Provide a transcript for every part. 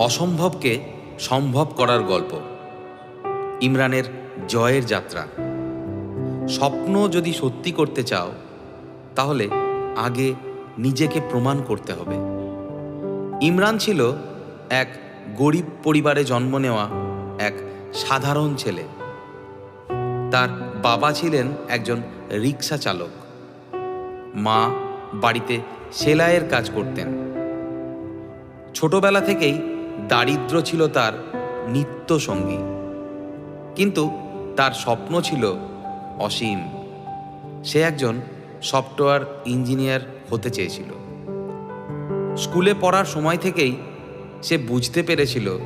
অসম্ভবকে সম্ভব করার গল্প। ইমরানের জয়ের যাত্রা। স্বপ্ন যদি সত্যি করতে চাও, তাহলে আগে নিজেকে প্রমাণ করতে হবে। ইমরান ছিল এক গরিব পরিবারে জন্ম নেওয়া এক সাধারণ ছেলে। তার বাবা ছিলেন একজন রিক্সা চালক। মা বাড়িতে সেলাইয়ের কাজ করতেন। ছোটবেলা থেকেই দারিদ্র ছিল তার নিত্য সঙ্গী কিন্তু তার স্বপ্ন ছিল অসীম। সে একজন সফটওয়্যার ইঞ্জিনিয়ার হতে চেয়েছিল। স্কুলে পড়ার সময় থেকেই সে বুঝতে পেরেছিল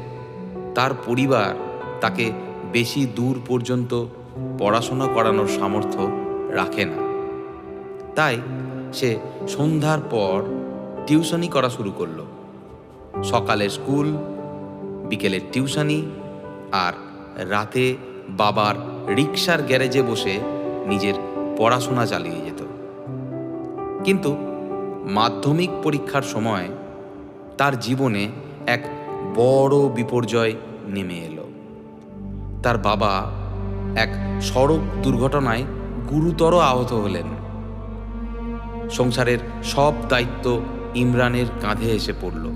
তার পরিবার তাকে বেশি দূর পর্যন্ত পড়াশোনা করানোর সামর্থ্য রাখে না। তাই সে সন্ধ্যার পর টিউশনি করা শুরু করল। সকালে স্কুল, বিকেলে টিউশনি আর রাতে বাবার রিক্সার গ্যারেজে বসে নিজের পড়াশোনা চালিয়ে যেত। কিন্তু মাধ্যমিক পরীক্ষার সময় তার জীবনে এক বড় বিপর্যয় নেমে এলো। তার বাবা এক সড়ক দুর্ঘটনায় গুরুতর আহত হলেন। সংসারের সব দায়িত্ব ইমরানের কাঁধে এসে পড়ল।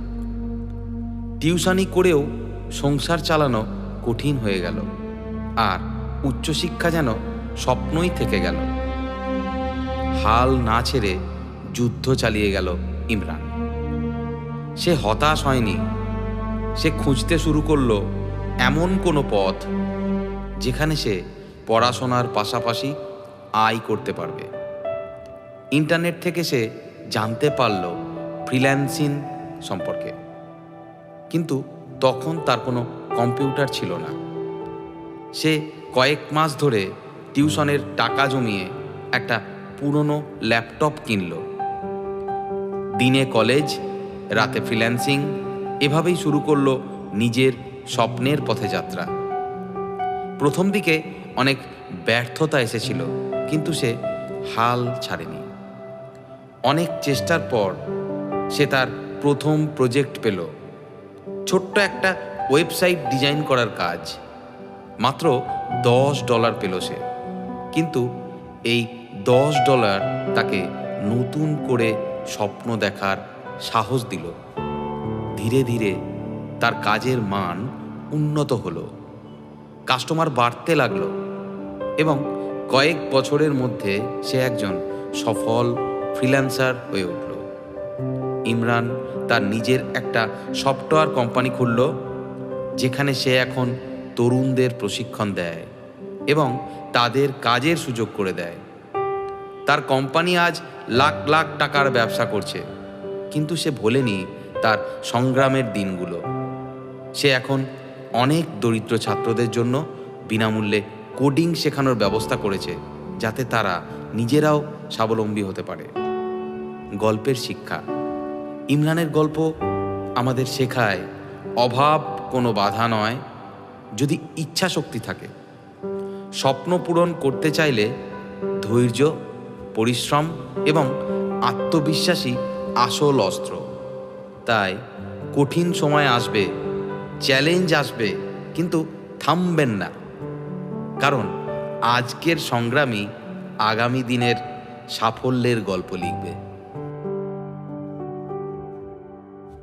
টিউশনি করেও সংসার চালানো কঠিন হয়ে গেল। আর উচ্চশিক্ষা যেন স্বপ্নই থেকে গেল। হাল না ছেড়ে যুদ্ধ চালিয়ে গেল ইমরান। সে হতাশ হয়নি। সে খুঁজতে শুরু করল এমন কোনো পথ যেখানে সে পড়াশোনার পাশাপাশি আয় করতে পারবে। ইন্টারনেট থেকে সে জানতে পারল ফ্রিল্যান্সিং সম্পর্কে। কিন্তু তখন তার কোনো কম্পিউটার ছিল না। সে কয়েক মাস ধরে টিউশনের টাকা জমিয়ে একটা পুরনো ল্যাপটপ কিনল। দিনে কলেজ, রাতে ফ্রিল্যান্সিং, এভাবেই শুরু করল নিজের স্বপ্নের পথে যাত্রা। প্রথম দিকে অনেক ব্যর্থতা এসেছিল, কিন্তু সে হাল ছাড়েনি। অনেক চেষ্টার পর সে তার প্রথম প্রজেক্ট পেল ছোট্ট একটা ওয়েবসাইট ডিজাইন করার কাজ। মাত্র দশ ডলার পেল সে। কিন্তু এই দশ ডলার তাকে নতুন করে স্বপ্ন দেখার সাহস দিল। ধীরে ধীরে তার কাজের মান উন্নত হলো। কাস্টমার বাড়তে লাগল এবং কয়েক বছরের মধ্যে সে একজন সফল ফ্রিল্যান্সার হয়ে উঠল। ইমরান তার নিজের একটা সফটওয়্যার কোম্পানি খুলল, যেখানে সে এখন তরুণদের প্রশিক্ষণ দেয় এবং তাদের কাজের সুযোগ করে দেয়। তার কোম্পানি আজ লাখ লাখ টাকার ব্যবসা করছে, কিন্তু সে ভোলেনি তার সংগ্রামের দিনগুলো। সে এখন অনেক দরিদ্র ছাত্রদের জন্য বিনামূল্যে কোডিং শেখানোর ব্যবস্থা করেছে, যাতে তারা নিজেরাও স্বাবলম্বী হতে পারে। গল্পের শিক্ষা। ইমরানের গল্প আমাদের শেখায়, অভাব কোনো বাধা নয়, যদি ইচ্ছা শক্তি থাকে। স্বপ্ন পূরণ করতে চাইলে ধৈর্য, পরিশ্রম এবং আত্মবিশ্বাসী আসল অস্ত্র। তাই কঠিন সময় আসবে, চ্যালেঞ্জ আসবে, কিন্তু থামবেন না। কারণ আজকের সংগ্রামী আগামী দিনের সাফল্যের গল্প লিখবে।